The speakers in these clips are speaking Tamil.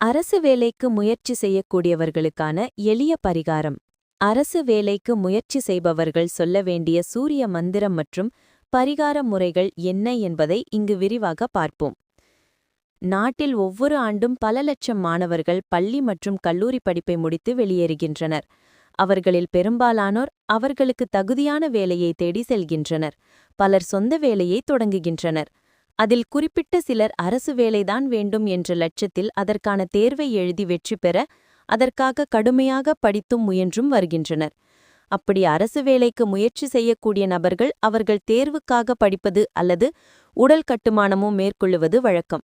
அரசு வேலைக்கு முயற்சி செய்யக்கூடியவர்களுக்கான எளிய பரிகாரம். அரசு வேலைக்கு முயற்சி செய்பவர்கள் சொல்ல வேண்டிய சூரிய மந்திரம் மற்றும் பரிகார முறைகள் என்ன என்பதை இங்கு விரிவாக பார்ப்போம். நாட்டில் ஒவ்வொரு ஆண்டும் பல லட்சம் மாணவர்கள் பள்ளி மற்றும் கல்லூரி படிப்பை முடித்து வெளியேறுகின்றனர். அவர்களில் பெரும்பாலானோர் அவர்களுக்கு தகுதியான வேலையை தேடி செல்கின்றனர். பலர் சொந்த வேலையை தொடங்குகின்றனர். அதில் குறிப்பிட்ட சிலர் அரசு வேலைதான் வேண்டும் என்ற லட்சத்தில் அதற்கான தேர்வை எழுதி வெற்றி பெற அதற்காக கடுமையாக படித்தும் முயன்றும் வருகின்றனர். அப்படி அரசு வேலைக்கு முயற்சி செய்யக்கூடிய நபர்கள் அவர்கள் தேர்வுக்காக படிப்பது அல்லது உடல் கட்டுமானமோ மேற்கொள்ளுவது வழக்கம்.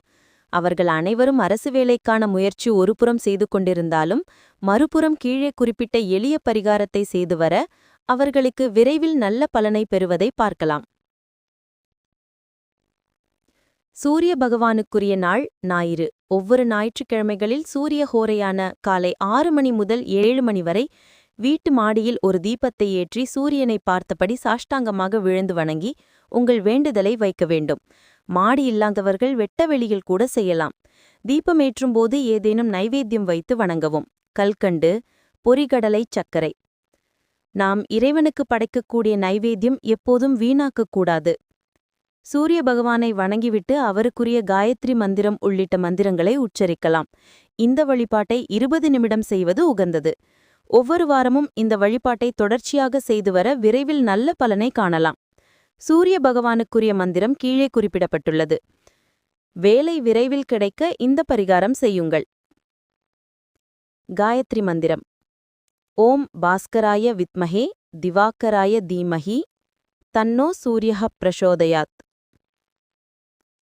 அவர்கள் அனைவரும் அரசு வேலைக்கான முயற்சி ஒருபுறம் செய்து கொண்டிருந்தாலும் மறுபுறம் கீழே குறிப்பிட்ட எளிய பரிகாரத்தை செய்து வர அவர்களுக்கு விரைவில் நல்ல பலனை பெறுவதை பார்க்கலாம். சூரிய பகவானுக்குரிய நாள் ஞாயிறு. ஒவ்வொரு ஞாயிற்றுக்கிழமைகளில் சூரிய ஹோரையான காலை ஆறு மணி முதல் ஏழு மணி வரை வீட்டு மாடியில் ஒரு தீபத்தை ஏற்றி சூரியனை பார்த்தபடி சாஷ்டாங்கமாக விழுந்து வணங்கி உங்கள் வேண்டுதலை வைக்க வேண்டும். மாடி இல்லாதவர்கள் வெட்டவெளியில் கூட செய்யலாம். தீபமேற்றும் போது ஏதேனும் நைவேத்தியம் வைத்து வணங்கவும். கல்கண்டு பொறிகடலை சர்க்கரை. நாம் இறைவனுக்கு படைக்கக்கூடிய நைவேத்தியம் எப்போதும் வீணாக்கக்கூடாது. சூரிய பகவானை வணங்கிவிட்டு அவருக்குரிய காயத்ரி மந்திரம் உள்ளிட்ட மந்திரங்களை உச்சரிக்கலாம். இந்த வழிபாட்டை இருபது நிமிடம் செய்வது உகந்தது. ஒவ்வொரு வாரமும் இந்த வழிபாட்டை தொடர்ச்சியாக செய்து வர விரைவில் நல்ல பலனை காணலாம். சூரிய பகவானுக்குரிய மந்திரம் கீழே குறிப்பிடப்பட்டுள்ளது. வேலை விரைவில் கிடைக்க இந்த பரிகாரம் செய்யுங்கள். காயத்ரி மந்திரம். ஓம் பாஸ்கராய வித்மஹே திவாக்கராய தீமஹி தன்னோ சூரிய பிரசோதயாத்.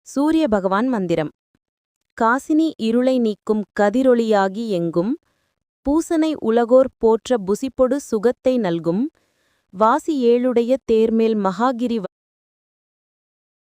சூரிய பகவான் மந்திரம். காசினி இருளை நீக்கும் கதிரொளியாகி எங்கும் பூசனை உலகோர் போற்ற புசிப்பொடு சுகத்தை நல்கும் வாசி ஏழுடைய தேர்மேல் மகாகிரி